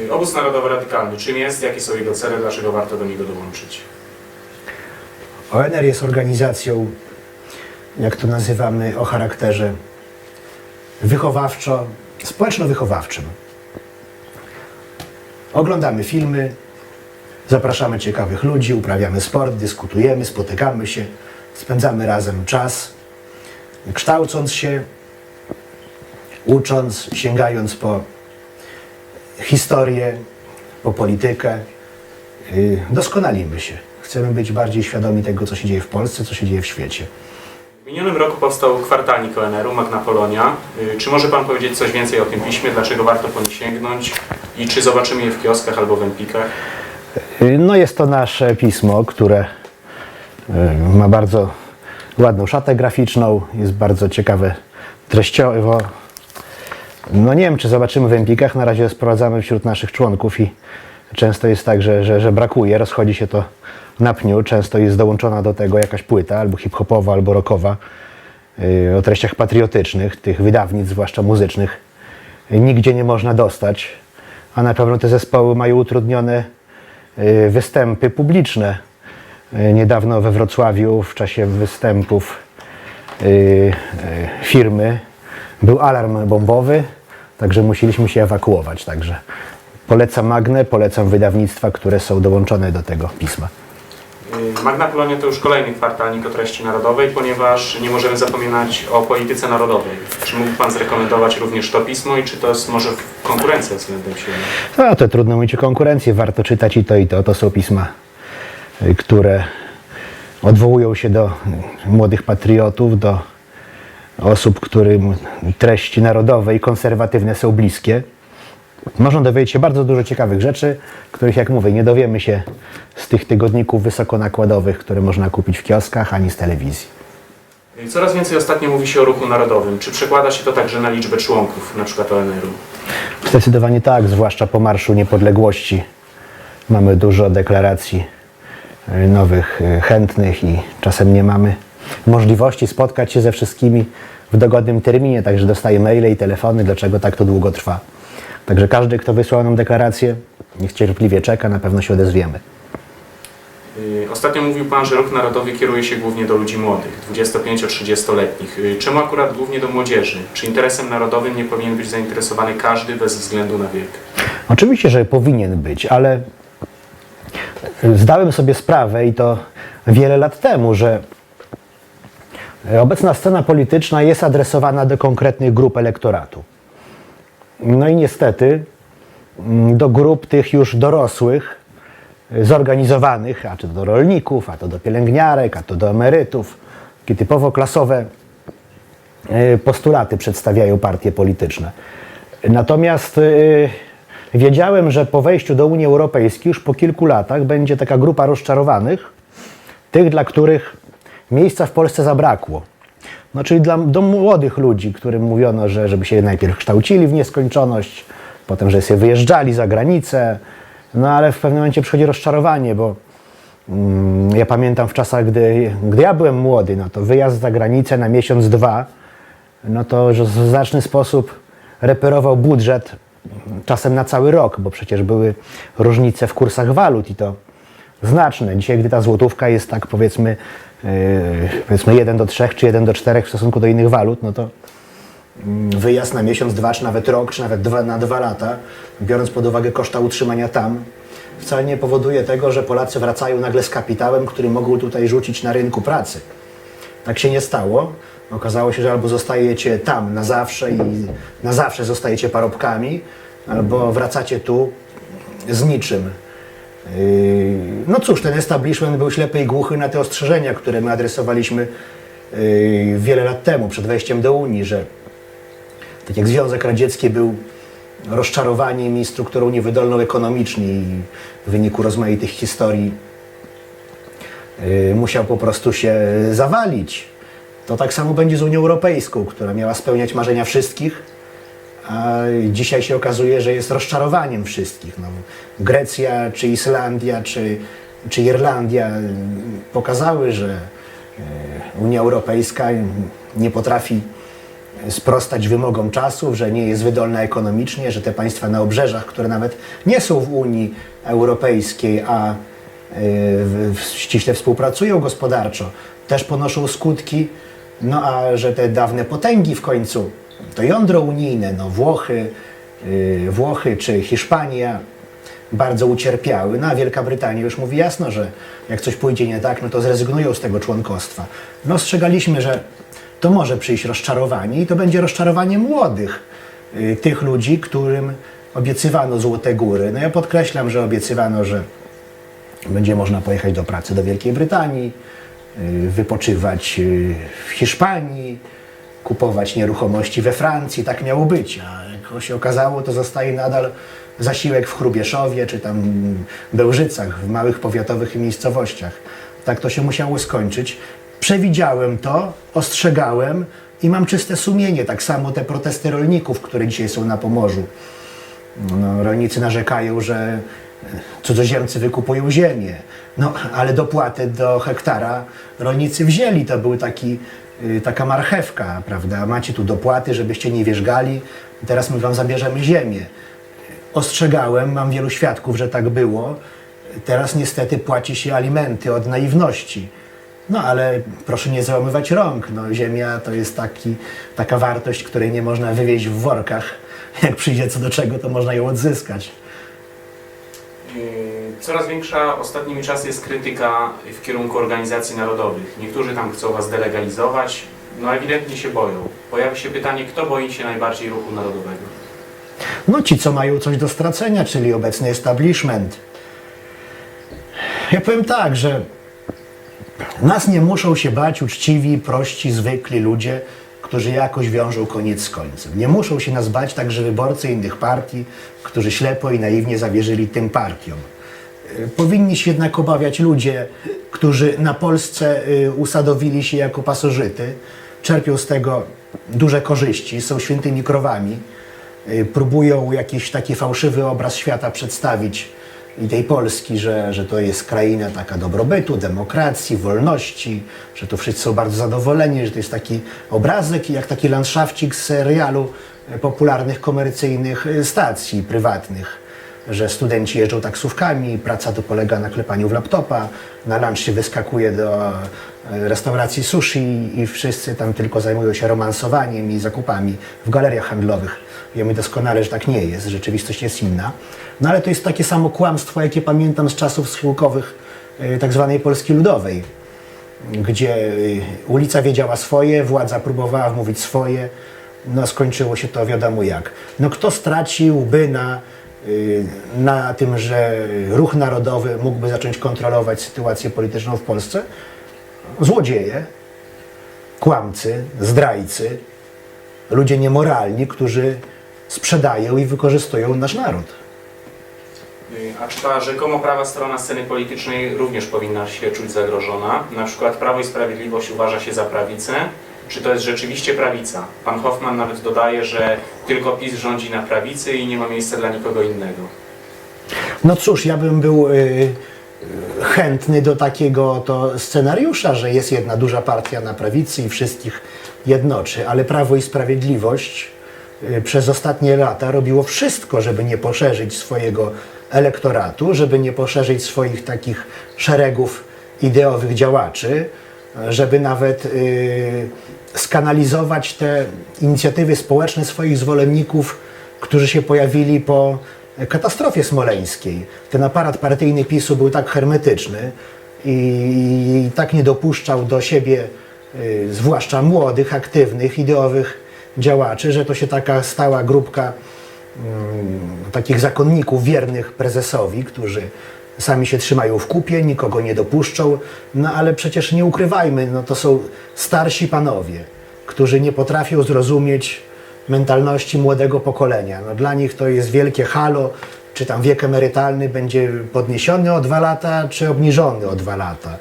Y, Obóz Narodowy Radykalny, czym jest, jakie są jego cele, dlaczego warto do niego dołączyć? ONR jest organizacją, jak to nazywamy, o charakterze wychowawczo, społeczno-wychowawczym. Oglądamy filmy, zapraszamy ciekawych ludzi, uprawiamy sport, dyskutujemy, spotykamy się, spędzamy razem czas, kształcąc się, ucząc, sięgając po historię, po politykę, yy, doskonalimy się. Chcemy być bardziej świadomi tego, co się dzieje w Polsce, co się dzieje w świecie. W minionym roku powstał kwartalnik ONR-u, Magna Polonia. Y, Czy może Pan powiedzieć coś więcej o tym piśmie, dlaczego warto po nie sięgnąć i czy zobaczymy je w kioskach albo w empikach? Yy, No jest to nasze pismo, które ma bardzo ładną szatę graficzną, jest bardzo ciekawe treściowo. No nie wiem, czy zobaczymy w Empikach, na razie sprowadzamy wśród naszych członków i często jest tak, że, że, że brakuje, rozchodzi się to na pniu, często jest dołączona do tego jakaś płyta, albo hip-hopowa, albo rockowa, yy, o treściach patriotycznych, tych wydawnic, zwłaszcza muzycznych, nigdzie nie można dostać, a na pewno te zespoły mają utrudnione yy, występy publiczne. Yy, Niedawno we Wrocławiu w czasie występów firmy był alarm bombowy, także musieliśmy się ewakuować. Także polecam Magnę, polecam wydawnictwa, które są dołączone do tego pisma. Y, Magna Polonia to już kolejny kwartalnik o treści narodowej, ponieważ nie możemy zapominać o polityce narodowej. Czy mógłby Pan zrekomendować również to pismo i czy to jest może konkurencja względem siebie? No to trudno mówić o konkurencji, warto czytać i to i to. To są pisma, y, które odwołują się do młodych patriotów, do osób, którym treści narodowe i konserwatywne są bliskie. Można dowiedzieć się bardzo dużo ciekawych rzeczy, których, jak mówię, nie dowiemy się z tych tygodników wysokonakładowych, które można kupić w kioskach, ani z telewizji. Coraz więcej ostatnio mówi się o ruchu narodowym. Czy przekłada się to także na liczbę członków, na przykład ONR-u? Zdecydowanie tak, zwłaszcza po Marszu Niepodległości. Mamy dużo deklaracji y, nowych y, chętnych i czasem nie mamy możliwości spotkać się ze wszystkimi w dogodnym terminie, także dostaję maile i telefony, dlaczego tak to długo trwa. Także każdy, kto wysłał nam deklarację, niech cierpliwie czeka, na pewno się odezwiemy. Y, Ostatnio mówił Pan, że ruch narodowy kieruje się głównie do ludzi młodych, 25-30-letnich. Y, Czemu akurat głównie do młodzieży? Czy interesem narodowym nie powinien być zainteresowany każdy bez względu na wiek? Oczywiście, że powinien być, ale zdałem sobie sprawę i to wiele lat temu, że obecna scena polityczna jest adresowana do konkretnych grup elektoratu. No i niestety mm, do grup tych już dorosłych, zorganizowanych, a to do rolników, a to do pielęgniarek, a to do emerytów, takie typowo klasowe e, postulaty przedstawiają partie polityczne. Natomiast e, wiedziałem, że po wejściu do Unii Europejskiej już po kilku latach będzie taka grupa rozczarowanych, tych, dla których miejsca w Polsce zabrakło. No, czyli dla, do młodych ludzi, którym mówiono, że żeby się najpierw kształcili w nieskończoność, potem, że sobie wyjeżdżali za granicę, no ale w pewnym momencie przychodzi rozczarowanie, bo mm, ja pamiętam w czasach, gdy, gdy ja byłem młody, no to wyjazd za granicę na miesiąc, dwa, no to że w znaczny sposób reperował budżet czasem na cały rok, bo przecież były różnice w kursach walut i to znaczne. Dzisiaj, gdy ta złotówka jest tak powiedzmy, powiedzmy 1 do 3 czy 1 do 4 w stosunku do innych walut, no to mm, wyjazd na miesiąc, dwa, czy nawet rok, czy nawet dwa, na dwa lata, biorąc pod uwagę koszta utrzymania tam, wcale nie powoduje tego, że Polacy wracają nagle z kapitałem, który mogą tutaj rzucić na rynku pracy. Tak się nie stało. Okazało się, że albo zostajecie tam na zawsze i na zawsze zostajecie parobkami, albo wracacie tu z niczym. Yy, No cóż, ten establishment był ślepy i głuchy na te ostrzeżenia, które my adresowaliśmy yy, wiele lat temu, przed wejściem do Unii, że tak jak Związek Radziecki był rozczarowaniem i strukturą niewydolną ekonomicznie i w wyniku rozmaitych historii yy, musiał po prostu się zawalić. To tak samo będzie z Unią Europejską, która miała spełniać marzenia wszystkich, a dzisiaj się okazuje, że jest rozczarowaniem wszystkich. No, Grecja, czy Islandia, czy, czy Irlandia pokazały, że e, Unia Europejska nie potrafi sprostać wymogom czasów, że nie jest wydolna ekonomicznie, że te państwa na obrzeżach, które nawet nie są w Unii Europejskiej, a w- ściśle współpracują gospodarczo, też ponoszą skutki, no a że te dawne potęgi w końcu, to jądro unijne, no Włochy, y, Włochy czy Hiszpania, bardzo ucierpiały. No a Wielka Brytania już mówi jasno, że jak coś pójdzie nie tak, no to zrezygnują z tego członkostwa. No ostrzegaliśmy, że to może przyjść rozczarowanie i to będzie rozczarowanie młodych, y, tych ludzi, którym obiecywano Złote Góry. No ja podkreślam, że obiecywano, że będzie można pojechać do pracy do Wielkiej Brytanii, y, wypoczywać y, w Hiszpanii, kupować nieruchomości we Francji. Tak miało być. A jak się okazało, to zostaje nadal zasiłek w Chrubieszowie czy tam Bełżycach, w małych powiatowych miejscowościach. Tak to się musiało skończyć. Przewidziałem to, ostrzegałem i mam czyste sumienie. Tak samo te protesty rolników, które dzisiaj są na Pomorzu. No, rolnicy narzekają, że cudzoziemcy wykupują ziemię. No, ale dopłatę do hektara rolnicy wzięli. To był taki, y, taka marchewka, prawda? Macie tu dopłaty, żebyście nie wierzgali. Teraz my wam zabierzemy ziemię. Ostrzegałem, mam wielu świadków, że tak było. Teraz niestety płaci się alimenty od naiwności. No ale proszę nie załamywać rąk. No, ziemia to jest taki, taka wartość, której nie można wywieźć w workach. Jak przyjdzie co do czego, to można ją odzyskać. Coraz większa ostatnimi czasy jest krytyka w kierunku organizacji narodowych. Niektórzy tam chcą was delegalizować, no ewidentnie się boją. Pojawia się pytanie, kto boi się najbardziej ruchu narodowego? No ci, co mają coś do stracenia, czyli obecny establishment. Ja powiem tak, że nas nie muszą się bać uczciwi, prości, zwykli ludzie, którzy jakoś wiążą koniec z końcem. Nie muszą się nas bać także wyborcy innych partii, którzy ślepo i naiwnie zawierzyli tym partiom. Y, Powinni się jednak obawiać ludzie, którzy na Polsce y, usadowili się jako pasożyty, czerpią z tego duże korzyści, są świętymi krowami, y, próbują jakiś taki fałszywy obraz świata przedstawić i tej Polski, że, że to jest kraina taka dobrobytu, demokracji, wolności, że tu wszyscy są bardzo zadowoleni, że to jest taki obrazek jak taki landszafcik z serialu popularnych komercyjnych stacji prywatnych że studenci jeżdżą taksówkami, praca to polega na klepaniu w laptopa, na lunch się wyskakuje do e, restauracji sushi i wszyscy tam tylko zajmują się romansowaniem i zakupami w galeriach handlowych. Wiemy doskonale, że tak nie jest, rzeczywistość jest inna. No ale to jest takie samo kłamstwo, jakie pamiętam z czasów schyłkowych e, tak zwanej Polski Ludowej, gdzie y, ulica wiedziała swoje, władza próbowała wmówić swoje, no skończyło się to wiadomo jak. No kto straciłby na, na tym, że ruch narodowy mógłby zacząć kontrolować sytuację polityczną w Polsce? Złodzieje, kłamcy, zdrajcy, ludzie niemoralni, którzy sprzedają i wykorzystują nasz naród. Yy, A czy ta rzekomo prawa strona sceny politycznej również powinna się czuć zagrożona? Na przykład Prawo i Sprawiedliwość uważa się za prawicę. Czy to jest rzeczywiście prawica? Pan Hoffman nawet dodaje, że tylko PiS rządzi na prawicy i nie ma miejsca dla nikogo innego. No cóż, ja bym był y, y, chętny do takiego to scenariusza, że jest jedna duża partia na prawicy i wszystkich jednoczy, ale Prawo i Sprawiedliwość y, przez ostatnie lata robiło wszystko, żeby nie poszerzyć swojego elektoratu, żeby nie poszerzyć swoich takich szeregów ideowych działaczy, żeby nawet y, skanalizować te inicjatywy społeczne swoich zwolenników, którzy się pojawili po katastrofie smoleńskiej. Ten aparat partyjny PiSu był tak hermetyczny i tak nie dopuszczał do siebie, y, zwłaszcza młodych, aktywnych, ideowych działaczy, że to się taka stała grupka mm, takich zakonników wiernych prezesowi, którzy sami się trzymają w kupie, nikogo nie dopuszczą, no ale przecież nie ukrywajmy, no to są starsi panowie, którzy nie potrafią zrozumieć mentalności młodego pokolenia. No dla nich to jest wielkie halo, czy tam wiek emerytalny będzie podniesiony o dwa lata, czy obniżony o dwa lata.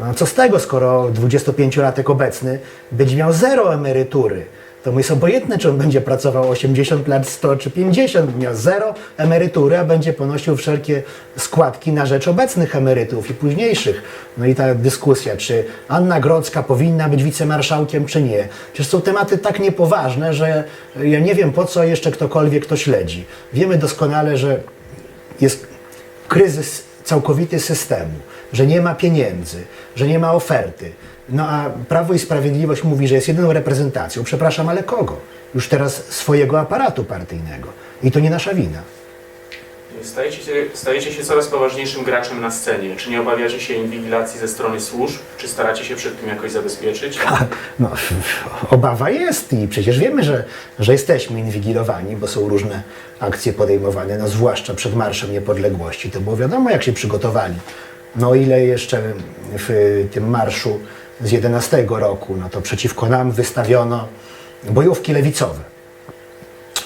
No co z tego, skoro 25-latek obecny będzie miał zero emerytury, to jest obojętne, czy on będzie pracował 80 lat, 100 czy 50, miał zero emerytury, a będzie ponosił wszelkie składki na rzecz obecnych emerytów i późniejszych. No i ta dyskusja, czy Anna Grodzka powinna być wicemarszałkiem, czy nie. Przecież są tematy tak niepoważne, że ja nie wiem, po co jeszcze ktokolwiek to śledzi. Wiemy doskonale, że jest kryzys całkowity systemu, że nie ma pieniędzy, że nie ma oferty. No a Prawo i Sprawiedliwość mówi, że jest jedyną reprezentacją. Przepraszam, ale kogo? Już teraz swojego aparatu partyjnego. I to nie nasza wina. Stajecie się, stajecie się coraz poważniejszym graczem na scenie. Czy nie obawiacie się inwigilacji ze strony służb? Czy staracie się przed tym jakoś zabezpieczyć? No, obawa jest i przecież wiemy, że, że jesteśmy inwigilowani, bo są różne akcje podejmowane, no zwłaszcza przed Marszem Niepodległości. To było wiadomo, jak się przygotowali. No ile jeszcze w tym marszu z 11 roku, no to przeciwko nam wystawiono bojówki lewicowe.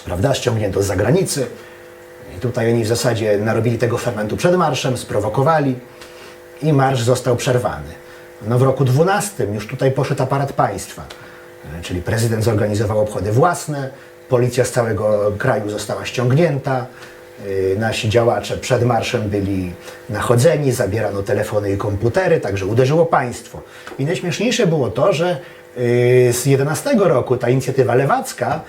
Prawda? Ściągnięto z zagranicy. I tutaj oni w zasadzie narobili tego fermentu przed marszem, sprowokowali i marsz został przerwany. No w roku 12 już tutaj poszedł aparat państwa, E, czyli prezydent zorganizował obchody własne, policja z całego kraju została ściągnięta, nasi działacze przed marszem byli nachodzeni, zabierano telefony i komputery, także uderzyło państwo. I najśmieszniejsze było to, że e, z 11 roku ta inicjatywa lewacka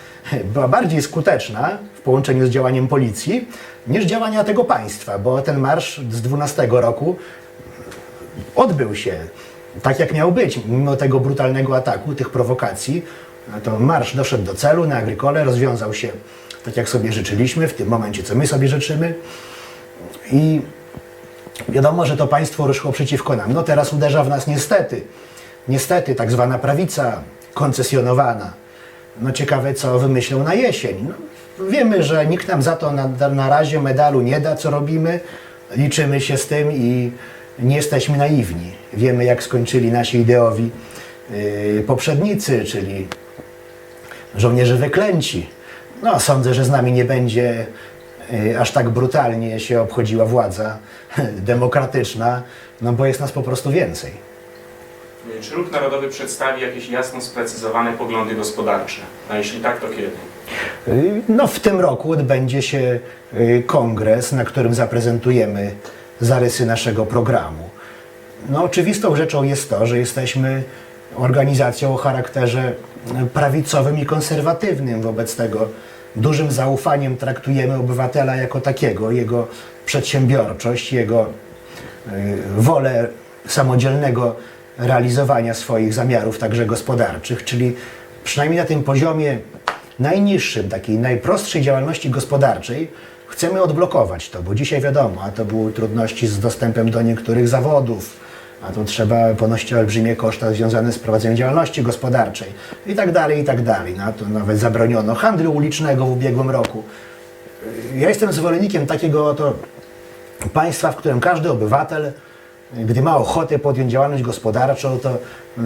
była bardziej skuteczna w połączeniu z działaniem policji niż działania tego państwa, bo ten marsz z 12 roku odbył się tak, jak miał być, mimo tego brutalnego ataku, tych prowokacji. To marsz doszedł do celu na Agrykole, rozwiązał się tak, jak sobie życzyliśmy, w tym momencie, co my sobie życzymy. I wiadomo, że to państwo ruszyło przeciwko nam. No teraz uderza w nas niestety, niestety tak zwana prawica koncesjonowana. No ciekawe, co wymyślą na jesień. No, wiemy, że nikt nam za to na, na razie medalu nie da, co robimy. Liczymy się z tym i nie jesteśmy naiwni. Wiemy, jak skończyli nasi ideowi yy, poprzednicy, czyli żołnierze wyklęci. No, sądzę, że z nami nie będzie yy, aż tak brutalnie się obchodziła władza demokratyczna, no bo jest nas po prostu więcej. Czy Ruch Narodowy przedstawi jakieś jasno sprecyzowane poglądy gospodarcze? A jeśli tak, to kiedy? Yy, No, w tym roku odbędzie się yy, kongres, na którym zaprezentujemy zarysy naszego programu. No, oczywistą rzeczą jest to, że jesteśmy organizacją o charakterze prawicowym i konserwatywnym. Wobec tego dużym zaufaniem traktujemy obywatela jako takiego, jego przedsiębiorczość, jego y, wolę samodzielnego realizowania swoich zamiarów, także gospodarczych, czyli przynajmniej na tym poziomie najniższym, takiej najprostszej działalności gospodarczej, chcemy odblokować to, bo dzisiaj wiadomo, a to były trudności z dostępem do niektórych zawodów, a to trzeba ponosić olbrzymie koszta związane z prowadzeniem działalności gospodarczej i tak dalej, i tak dalej. No, to nawet zabroniono handlu ulicznego w ubiegłym roku. Ja jestem zwolennikiem takiego oto państwa, w którym każdy obywatel, gdy ma ochotę podjąć działalność gospodarczą, to,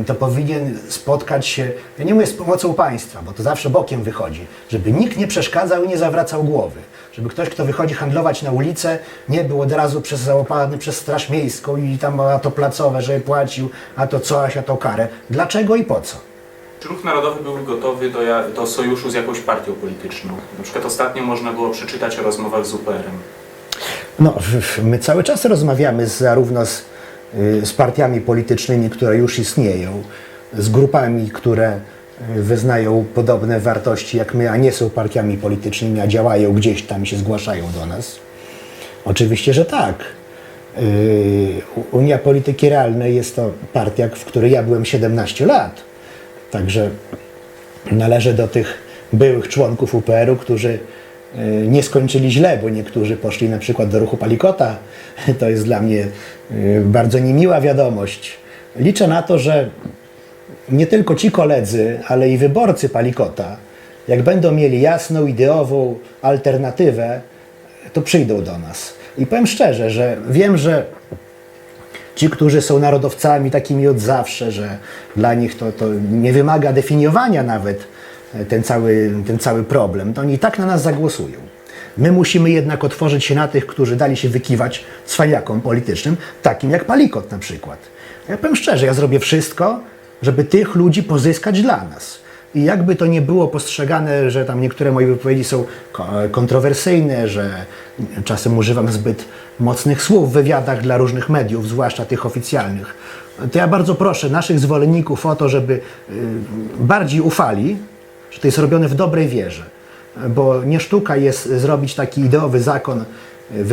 to powinien spotkać się, ja nie mówię z pomocą państwa, bo to zawsze bokiem wychodzi, żeby nikt nie przeszkadzał i nie zawracał głowy. Żeby ktoś, kto wychodzi handlować na ulicę, nie był od razu przez załapany przez Straż Miejską i tam a to placowe, żeby płacił, a to coś, a to karę. Dlaczego i po co? Czy Ruch Narodowy był gotowy do, ja- do sojuszu z jakąś partią polityczną? Na przykład ostatnio można było przeczytać o rozmowach z UPR-em. No, my cały czas rozmawiamy z, zarówno z, y, z partiami politycznymi, które już istnieją, z grupami, które wyznają podobne wartości jak my, a nie są partiami politycznymi, a działają gdzieś tam i się zgłaszają do nas. Oczywiście, że tak. Y, Unia Polityki Realnej jest to partia, w której ja byłem 17 lat. Także należę do tych byłych członków UPR-u, którzy y, nie skończyli źle, bo niektórzy poszli na przykład do ruchu Palikota. To jest dla mnie y, bardzo niemiła wiadomość. Liczę na to, że nie tylko ci koledzy, ale i wyborcy Palikota, jak będą mieli jasną, ideową alternatywę, to przyjdą do nas. I powiem szczerze, że wiem, że ci, którzy są narodowcami takimi od zawsze, że dla nich to, to nie wymaga definiowania nawet e, ten cały, ten cały problem, to oni i tak na nas zagłosują. My musimy jednak otworzyć się na tych, którzy dali się wykiwać cwaniakom politycznym, takim jak Palikot na przykład. Ja powiem szczerze, ja zrobię wszystko, żeby tych ludzi pozyskać dla nas. I jakby to nie było postrzegane, że tam niektóre moje wypowiedzi są ko- kontrowersyjne, że czasem używam zbyt mocnych słów w wywiadach dla różnych mediów, zwłaszcza tych oficjalnych, to ja bardzo proszę naszych zwolenników o to, żeby y, bardziej ufali, że to jest robione w dobrej wierze. Bo nie sztuka jest zrobić taki ideowy zakon, y,